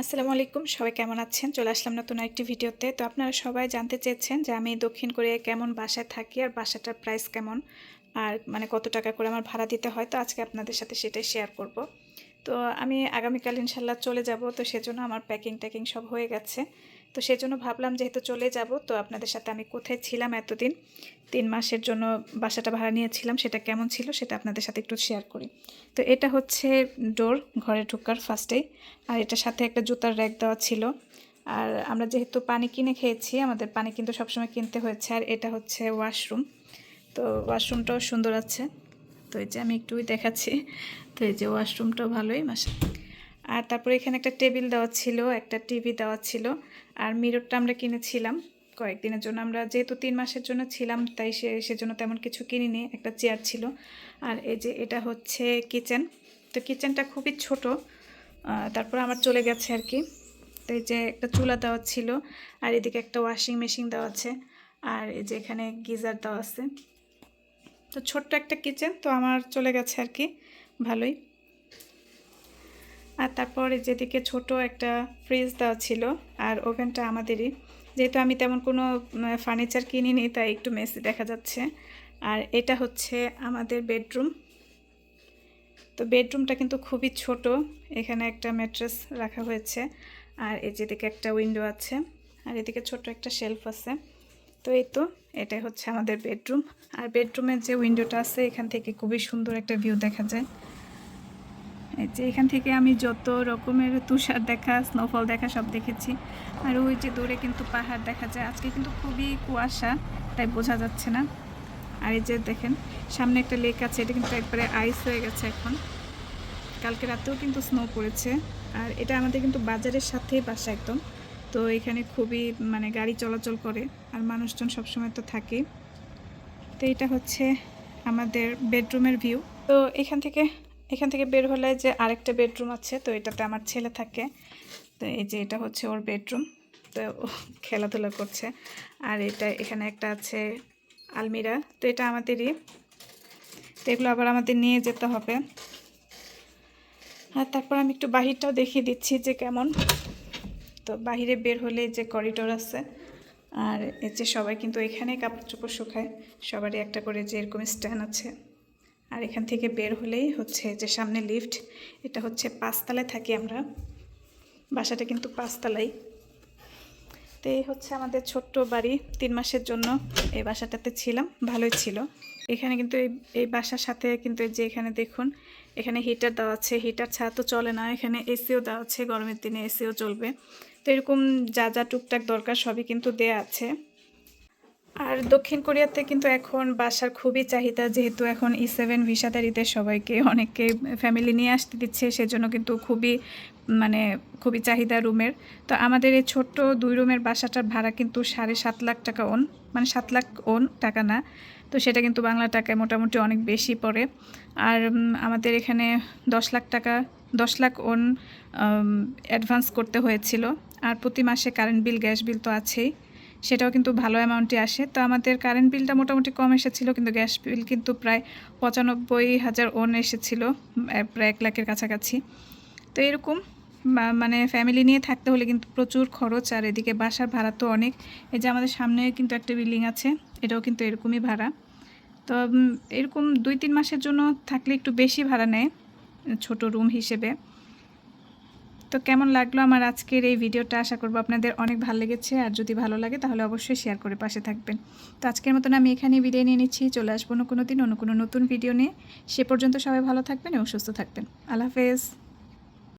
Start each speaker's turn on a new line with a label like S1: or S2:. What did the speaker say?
S1: আসসালামু আলাইকুম, সবাই কেমন আছেন? চলে আসলাম নতুন একটি ভিডিওতে। তো আপনারা সবাই জানতে চেয়েছেন যে আমি দক্ষিণ কোরিয়ায় কেমন বাসায় থাকি আর বাসাটার প্রাইস কেমন আর মানে কত টাকা করে আমার ভাড়া দিতে হয়। তো আজকে আপনাদের সাথে সেটাই শেয়ার করব। তো আমি আগামীকাল ইনশাল্লাহ চলে যাব। তো সেজন্য আমার প্যাকিং ট্যাকিং সব হয়ে গেছে। তো সেজন্য ভাবলাম যেহেতু চলে যাব, তো আপনাদের সাথে আমি কোথায় ছিলাম এতদিন, তিন মাসের জন্য বাসাটা ভাড়া নিয়েছিলাম, সেটা কেমন ছিল সেটা আপনাদের সাথে একটু শেয়ার করি। তো এটা হচ্ছে ডোর ঘরে ঢোকার ফার্স্টেই আর এটার সাথে একটা জুতার র্যাক দেওয়া ছিল। আর আমরা যেহেতু পানি কিনে খেয়েছি, আমাদের পানি কিন্তু সবসময় কিনতে হয়েছে, আর এটা হচ্ছে ওয়াশরুম তো ওয়াশরুমটাও সুন্দর আছে। তো এই যে আমি একটুই দেখাচ্ছি, তো এই যে ওয়াশরুমটাও ভালোই মাসে আর তারপরে এখানে একটা টেবিল দেওয়া ছিল, একটা টিভি দেওয়া ছিল, আর মিররটা আমরা কিনেছিলাম কয়েকদিনের জন্য। আমরা যেহেতু তিন মাসের জন্য ছিলাম, তাই সে, সেজন্য তেমন কিছু কিনিনি, একটা চেয়ার ছিল। আর এই যে এটা হচ্ছে কিচেন। তো কিচেনটা খুবই ছোট তারপর আমার চলে গেছে আর কি। তো এই যে একটা চুলা দেওয়া ছিল, আর এদিকে একটা ওয়াশিং মেশিন দেওয়া আছে, আর এই যে এখানে গিজার দেওয়া আছে। তো ছোট্ট একটা কিচেন, তো আমার চলে গেছে আর কি, ভালোই। আর তারপর যেদিকে ছোট একটা ফ্রিজ দেওয়া ছিল আর ওভেনটা আমাদেরই। যেহেতু আমি তেমন কোনো ফার্নিচার কিনিনি, তাই একটু মেসি দেখা যাচ্ছে। আর এটা হচ্ছে আমাদের বেডরুম তো বেডরুমটা কিন্তু খুবই ছোট। এখানে একটা ম্যাট্রেস রাখা হয়েছে। আর এই যেদিকে একটা উইন্ডো আছে, আর এদিকে ছোট একটা শেলফ আছে। তো এই তো, এটাই হচ্ছে আমাদের বেডরুম আর বেডরুমের যে উইন্ডোটা আছে, এখান থেকে খুবই সুন্দর একটা ভিউ দেখা যায়। যে এখান থেকে আমি যত রকমের তুষার দেখা স্নোফল দেখা সব দেখেছি। আর ওই যে দূরে কিন্তু পাহাড় দেখা যায়। আজকে কিন্তু খুবই কুয়াশা, তাই বোঝা যাচ্ছে না। আর এই যে দেখেন, সামনে একটা লেক আছে, এটা কিন্তু একবারে আইস হয়ে গেছে এখন। কালকে রাতেও কিন্তু স্নো পড়েছে। আর এটা আমাদের কিন্তু বাজারের সাথেই বাসা একদম। তো এখানে খুবই মানে গাড়ি চলাচল করে, আর মানুষজন সবসময় তো থাকে। তো এটা হচ্ছে আমাদের বেডরুমের ভিউ তো এখান থেকে এখান থেকে বের হলে যে আরেকটা বেডরুম আছে, তো এটাতে আমার ছেলে থাকে। তো এই যে এটা হচ্ছে ওর বেডরুম। তো খেলাধুলা করছে। আর এটা এখানে একটা আছে আলমিরা। তো এটা আমাদেরই। তো এগুলো আবার আমাদের নিয়ে যেতে হবে। আর তারপর আমি একটু বাহিরটাও দেখিয়ে দিচ্ছি যে কেমন। তো বাহিরে বের হলে যে করিডোর আছে, আর এই যে সবাই কিন্তু এখানে কাপড় চোপড় শুকায়। সবারই একটা করে যে এরকম স্ট্যান্ড আছে। আর এখান থেকে বের হলেই হচ্ছে যে সামনে লিফট এটা হচ্ছে পাঁচতলায় থাকি আমরা। বাসাটা কিন্তু পাঁচতলাই। তো এই হচ্ছে আমাদের ছোট্ট বাড়ি, তিন মাসের জন্য এই বাসাটাতে ছিলাম, ভালোই ছিল। এখানে কিন্তু এই এই বাসার সাথে কিন্তু যে এখানে দেখুন, এখানে হিটার দেওয়া আছে হিটার ছাড়া তো চলে না। এখানে এসিও দেওয়া আছে, গরমের দিনে এসিও চলবে তো এরকম যা যা টুকটাক দরকার সবই কিন্তু দেয়া আছে। আর দক্ষিণ কোরিয়াতে কিন্তু এখন বাসার খুবই চাহিদা, যেহেতু এখন ই সেভেন ভিসাদারিতে সবাইকে, অনেককে ফ্যামিলি নিয়ে আসতে দিচ্ছে, সেজন্য কিন্তু খুবই মানে খুবই চাহিদা রুমের। তো আমাদের এই ছোট্ট দুই রুমের বাসাটার ভাড়া কিন্তু সাড়ে সাত লাখ টাকা ওন মানে সাত লাখ ওন টাকা না। তো সেটা কিন্তু বাংলা টাকায় মোটামুটি অনেক বেশি পড়ে। আর আমাদের এখানে দশ লাখ টাকা, দশ লাখ ওন অ্যাডভান্স করতে হয়েছিল। আর প্রতি মাসে কারেন্ট বিল গ্যাস বিল তো আছেই। সেটাও কিন্তু ভালো অ্যামাউন্টে আসে। তো আমাদের কারেন্ট বিলটা মোটামুটি কম এসেছিল, কিন্তু গ্যাস বিল কিন্তু প্রায় পঁচানব্বই হাজার ওন এসেছিল প্রায় এক লাখের কাছাকাছি। তো এরকম মানে ফ্যামিলি নিয়ে থাকতে হলে কিন্তু প্রচুর খরচ, আর এদিকে বাসার ভাড়া তো অনেক। এই যে আমাদের সামনে কিন্তু একটা বিল্ডিং আছে, এটাও কিন্তু এরকমই ভাড়া। তো এরকম দুই তিন মাসের জন্য থাকলে একটু বেশি ভাড়া নেয়, ছোট রুম হিসেবে। তো কেমন লাগল আমার আজকের এই ভিডিওটা? আশা করব আপনাদের অনেক ভালো লেগেছে। আর যদি ভালো লাগে তাহলে অবশ্যই শেয়ার করে পাশে থাকবেন। তো আজকের মতন আমি এখানেই বিদায় নিয়ে নিচ্ছি। চলে আসব অন্য কোনো দিন, অন্য কোনো নতুন ভিডিও নিয়ে। সে পর্যন্ত সবাই ভালো থাকবেন এবং সুস্থ থাকবেন। আল্লাহ হাফেজ।